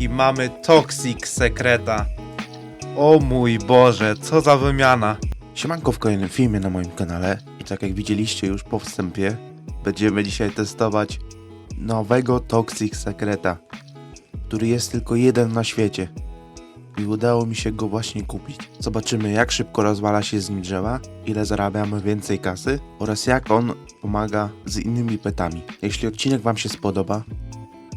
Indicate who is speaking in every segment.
Speaker 1: I mamy Toxic Sekreta. O mój Boże, co za wymiana.
Speaker 2: Siemanko w kolejnym filmie na moim kanale i tak jak widzieliście już po wstępie, będziemy dzisiaj testować nowego Toxic Secreta, który jest tylko jeden na świecie. I udało mi się go właśnie kupić. Zobaczymy jak szybko rozwala się z nim drzewa, ile zarabiamy więcej kasy oraz jak on pomaga z innymi petami. Jeśli odcinek Wam się spodoba,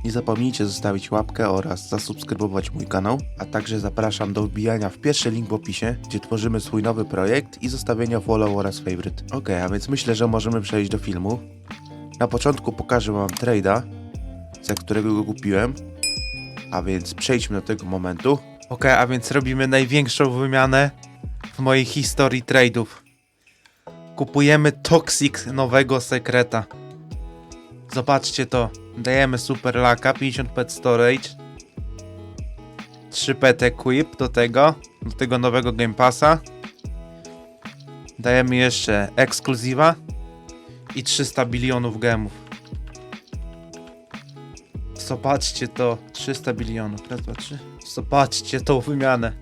Speaker 2: nie zapomnijcie zostawić łapkę oraz zasubskrybować mój kanał, a także zapraszam do wbijania w pierwszy link w opisie, gdzie tworzymy swój nowy projekt i zostawienia follow oraz favorite. Ok, a więc myślę, że możemy przejść do filmu. Na początku pokażę Wam trade'a, za którego go kupiłem, a więc przejdźmy do tego momentu.
Speaker 1: Ok, a więc robimy największą wymianę w mojej historii trade'ów. Kupujemy Toxic nowego Sekreta. Zobaczcie to. Dajemy Super Laka, 50 pet storage. 3 pet equip do tego, do tego nowego Game Passa. Dajemy jeszcze ekskluzywa i 300 bilionów gemów. Zobaczcie to, 300 bilionów, raz, dwa, trzy. Zobaczcie tą wymianę.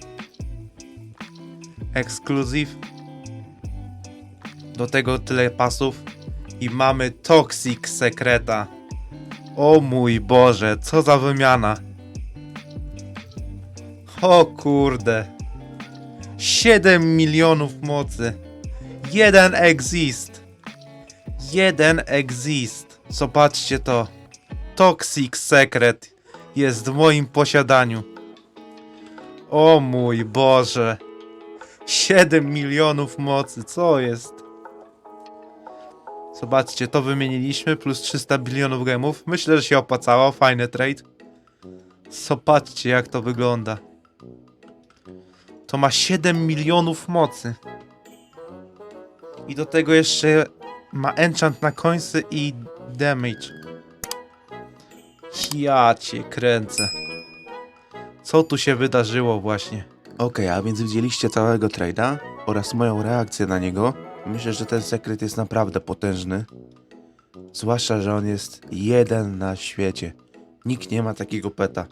Speaker 1: Ekskluzyw. Do tego tyle pasów. I mamy Toxic Sekreta. O mój Boże, co za wymiana. O kurde. 7 milionów mocy. Jeden exist. Jeden exist. Zobaczcie to. Toxic Secret jest w moim posiadaniu. O mój Boże. 7 milionów mocy, co jest? Zobaczcie, to wymieniliśmy, plus 300 bilionów gemów. Myślę, że się opłacało, fajny trade. Zobaczcie, jak to wygląda. To ma 7 milionów mocy. I do tego jeszcze ma enchant na końcy i damage. Ja cię kręcę. Co tu się wydarzyło właśnie?
Speaker 2: Ok, a więc widzieliście całego trade'a oraz moją reakcję na niego. Myślę, że ten sekret jest naprawdę potężny. Zwłaszcza, że on jest jeden na świecie. Nikt nie ma takiego peta.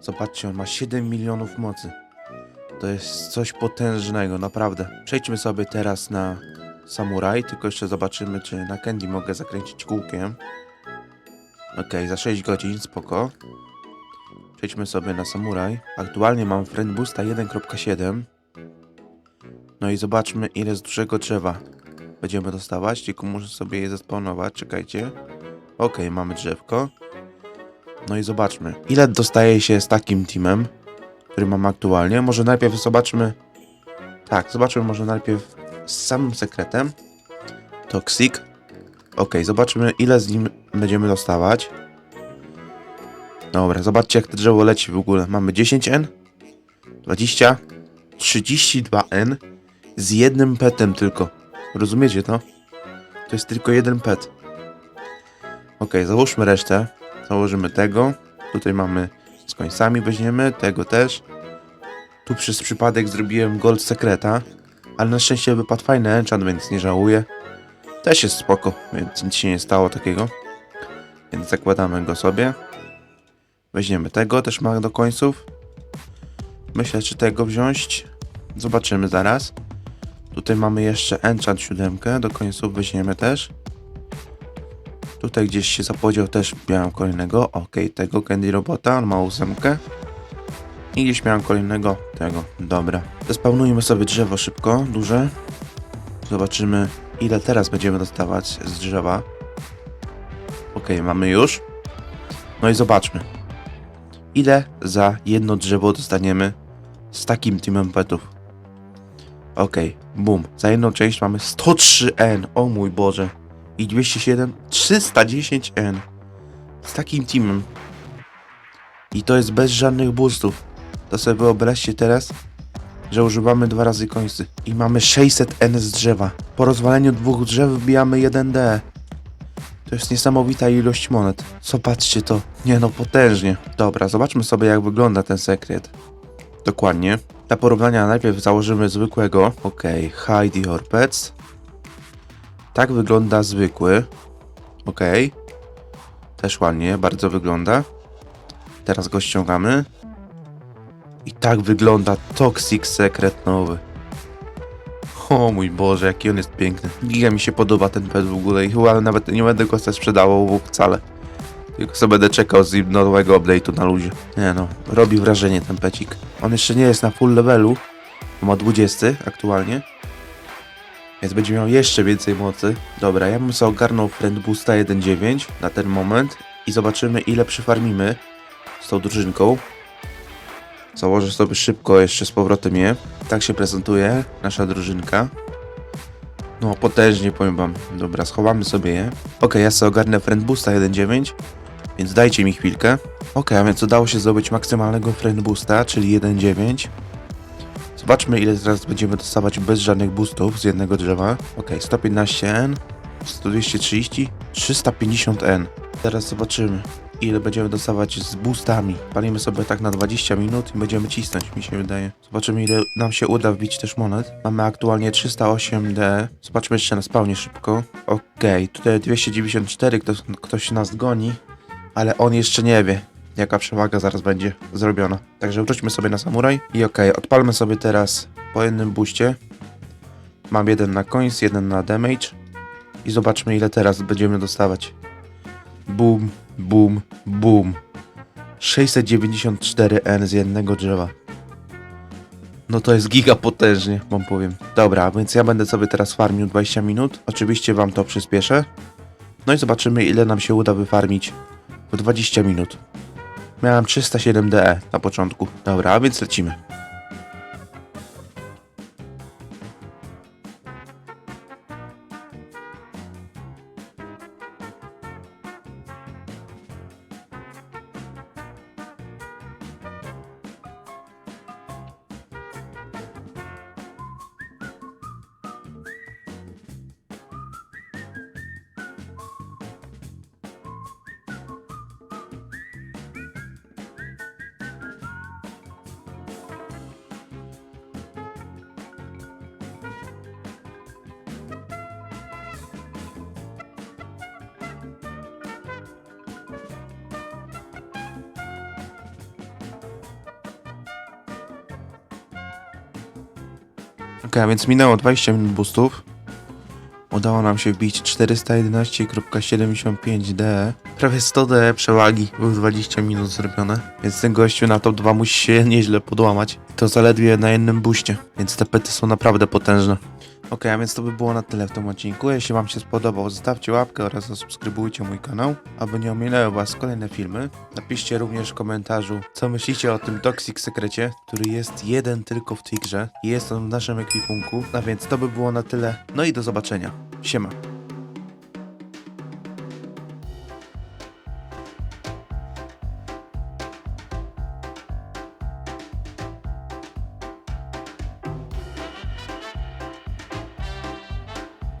Speaker 2: Zobaczcie, on ma 7 milionów mocy. To jest coś potężnego, naprawdę. Przejdźmy sobie teraz na Samuraj, tylko jeszcze zobaczymy, czy na Candy mogę zakręcić kółkiem. Ok, za 6 godzin, spoko. Przejdźmy sobie na Samuraj. Aktualnie mam Friend Boosta 1.7. No i zobaczmy ile z dużego drzewa będziemy dostawać, tylko muszę sobie je zespawnować, czekajcie. Ok, mamy drzewko. No i zobaczmy, ile dostaje się z takim teamem, który mam aktualnie. Może najpierw zobaczmy... Tak, zobaczmy może najpierw z samym sekretem. Toxic. Ok, zobaczmy ile z nim będziemy dostawać. Dobra, zobaczcie jak to drzewo leci w ogóle. Mamy 10N, 20, 32N z jednym petem tylko. Rozumiecie to? To jest tylko jeden pet. Ok, załóżmy resztę. Założymy tego. Tutaj mamy z końcami weźmiemy, tego też. Tu przez przypadek zrobiłem gold sekreta, ale na szczęście wypadł fajny enchant, więc nie żałuję. Też jest spoko, więc nic się nie stało takiego. Więc zakładamy go sobie. Weźmiemy tego, też ma do końców. Myślę, czy tego wziąć. Zobaczymy zaraz. Tutaj mamy jeszcze enchant siódemkę, do końców weźmiemy też. Tutaj gdzieś się zapodział też miałem kolejnego. Ok, tego Candy Robota, on ma ósemkę. I gdzieś miałem kolejnego tego. Dobra. Zespawnujmy sobie drzewo szybko, duże. Zobaczymy ile teraz będziemy dostawać z drzewa. Ok, mamy już. No i zobaczmy. Ile za jedno drzewo dostaniemy z takim teamem petów? Okej, boom. Za jedną część mamy 103N. O mój Boże. I 207, 310N. Z takim teamem. I to jest bez żadnych boostów. To sobie wyobraźcie teraz, że używamy dwa razy końcy. I mamy 600N z drzewa. Po rozwaleniu dwóch drzew wbijamy 1D. To jest niesamowita ilość monet. Zobaczcie to. Nie no, potężnie. Dobra, zobaczmy sobie jak wygląda ten sekret. Dokładnie. Dla porównania najpierw założymy zwykłego. Ok, hide your pets. Tak wygląda zwykły. Ok. Też ładnie, bardzo wygląda. Teraz go ściągamy. I tak wygląda Toxic Secret nowy. O mój Boże, jaki on jest piękny. Giga mi się podoba ten pet w ogóle i chyba nawet nie będę go sobie sprzedawał wcale. Tylko sobie będę czekał z nowego update'u na luzie. Nie no, robi wrażenie ten pecik. On jeszcze nie jest na full levelu, ma 20 aktualnie. Więc będzie miał jeszcze więcej mocy. Dobra, ja bym sobie ogarnął Friend Boosta 1.9 na ten moment i zobaczymy ile przyfarmimy z tą drużynką. Założę sobie szybko jeszcze z powrotem je. Tak się prezentuje nasza drużynka. No, potężnie powiem wam. Dobra, schowamy sobie je. Ok, ja sobie ogarnę Friend Boosta 1.9, więc dajcie mi chwilkę. Ok, a więc udało się zdobyć maksymalnego Friend Boosta, czyli 1.9. Zobaczmy ile teraz będziemy dostawać bez żadnych boostów z jednego drzewa. Ok, 115N, 230, 350N. Teraz zobaczymy ile będziemy dostawać z boostami. Palimy sobie tak na 20 minut i będziemy cisnąć, mi się wydaje. Zobaczymy ile nam się uda wbić też monet. Mamy aktualnie 308D. Zobaczmy jeszcze na spawnie szybko. Okej, tutaj 294, ktoś, ktoś nas goni, ale on jeszcze nie wie. Jaka przewaga zaraz będzie zrobiona. Także wróćmy sobie na samuraj. I okej, odpalmy sobie teraz po jednym booście. Mam jeden na coins, jeden na damage. I zobaczmy ile teraz będziemy dostawać. Boom, boom, boom. 694N z jednego drzewa. No to jest giga potężnie, wam powiem. Dobra, więc ja będę sobie teraz farmił 20 minut. Oczywiście wam to przyspieszę. No i zobaczymy ile nam się uda wyfarmić w 20 minut. Miałem 307 DE na początku. Dobra, a więc lecimy. Ok, a więc minęło 20 minut boostów. Udało nam się wbić 411.75D. Prawie 100D przewagi w 20 minut zrobione. Więc ten gościu na top 2 musi się nieźle podłamać. To zaledwie na jednym booście. Więc te pety są naprawdę potężne. Ok, a więc to by było na tyle w tym odcinku. Jeśli Wam się spodobał, zostawcie łapkę oraz zasubskrybujcie mój kanał, aby nie ominęły Was kolejne filmy. Napiszcie również w komentarzu, co myślicie o tym Toxic Sekrecie, który jest jeden tylko w tej grze jest on w naszym ekwipunku. A więc to by było na tyle. No i do zobaczenia. Siema.